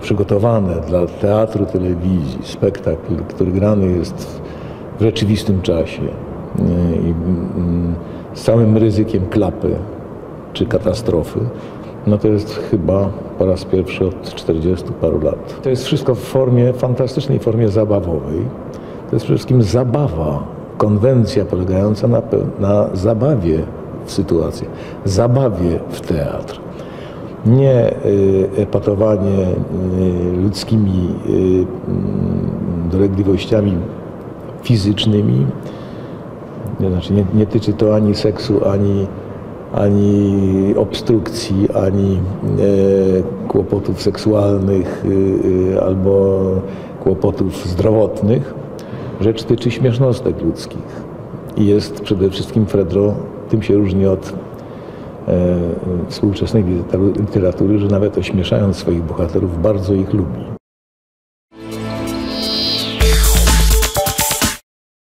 Przygotowane dla teatru, telewizji, spektakl, który grany jest w rzeczywistym czasie y, i mm, z całym ryzykiem klapy czy katastrofy, no to jest chyba po raz pierwszy od 40 paru lat. To jest wszystko w formie, fantastycznej formie zabawowej. To jest przede wszystkim zabawa, konwencja polegająca na, na zabawie w sytuację, zabawie w teatr. Nie y, epatowanie y, ludzkimi y, dolegliwościami fizycznymi, znaczy nie, nie tyczy to ani seksu, ani, ani obstrukcji, ani e, kłopotów seksualnych albo kłopotów zdrowotnych. Rzecz tyczy śmiesznostek ludzkich. I jest przede wszystkim Fredro, tym się różni od współczesnej literatury, że nawet ośmieszając swoich bohaterów, bardzo ich lubi.